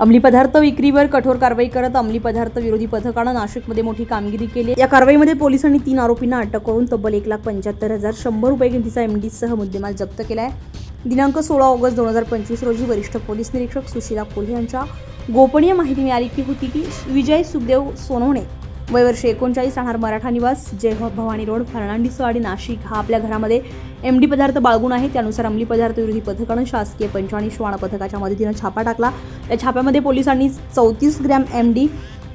अंमली पदार्थ विक्रीवर कठोर कारवाई करत अंमली पदार्थ विरोधी पथकानं नाशिकमध्ये मोठी कामगिरी केली. या कारवाईमध्ये पोलिसांनी तीन आरोपींना अटक करून तब्बल एक लाख पंच्याहत्तर हजार शंभर रुपये किमतीचा एमडीसह मुद्देमाल जप्त केला आहे दिनांक सोळा ऑगस्ट दोन हजार पंचवीस रोजी वरिष्ठ पोलीस निरीक्षक सुशीला कोल्हे यांच्या गोपनीय माहिती मिळाली की होती की विजय सुखदेव सोनवणे वयवर्षी एकोणचाळीस राहणार मराठा निवास जय भवानी रोड फर्नांडिसवाडी नाशिक. हा आपल्या घरामध्ये एम डी पदार्थ बाळगून आहे. त्यानुसार अंमली पदार्थ विरोधी पथकानं शासकीय पंचवाणी श्वान पथकाच्या मदतीनं छापा टाकला. या छाप्यामध्ये पोलिसांनी चौतीस ग्रॅम एम डी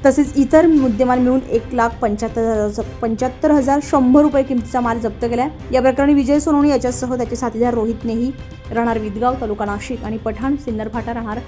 तसेच इतर मुद्देमाल मिळून एक लाख पंच्याहत्तर पंच्याहत्तर हजार शंभर रुपये किमतीचा माल जप्त केला आहे या प्रकरणी विजय सोनवणी याच्यासह त्याचे साथीदार रोहित नेही राहणार विदगाव तालुका नाशिक आणि पठाण सिन्नर फाटा राहणार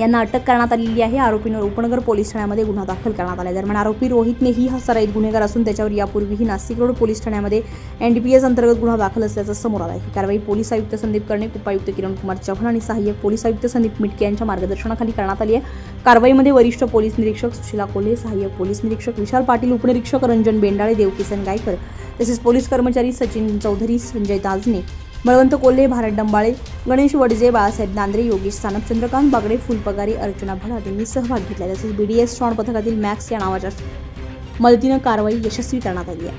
यांना अटक करण्यात आलेली आहे. आरोपींवर उपनगर पोलीस ठाण्यामध्ये गुन्हा दाखल करण्यात आला आहे दरम्यान आरोपी रोहित नेही हा सराईत गुन्हेगार असून त्याच्यावर यापूर्वीही नाशिक रोड पोलीस ठाण्यामध्ये एन डी पी एस अंतर्गत गुन्हा दाखल असल्याचं समोर आलं आहे ही कारवाई पोलीस आयुक्त संदीप कर्णिक उपायुक्त किरण कुमार चव्हाण आणि सहाय्यक पोलीस आयुक्त संदीप मिटके यांच्या मार्गदर्शनाखाली करण्यात आली आहे. कारवाईमध्ये वरिष्ठ पोलीस निरीक्षक सुशीला कोल्हे सहाय्यक पोलीस निरीक्षक विशाल पाटील उपनिरीक्षक रंजन बेंडाळे देवकिसन गायकर तसेच पोलीस कर्मचारी सचिन चौधरी संजय दाजने बळवंत कोल्हे भारत डंबाळे गणेश वडजे बाळासाहेब नांद्रे योगेश सानप चंद्रकांत बागडे फुलपगारी अर्चना भरात यांनी सहभाग घेतला. तसेच बीडीएस स्ट्रॉन पथकातील मॅक्स या नावाच्या मदतीनं कारवाई यशस्वी करण्यात आली आहे.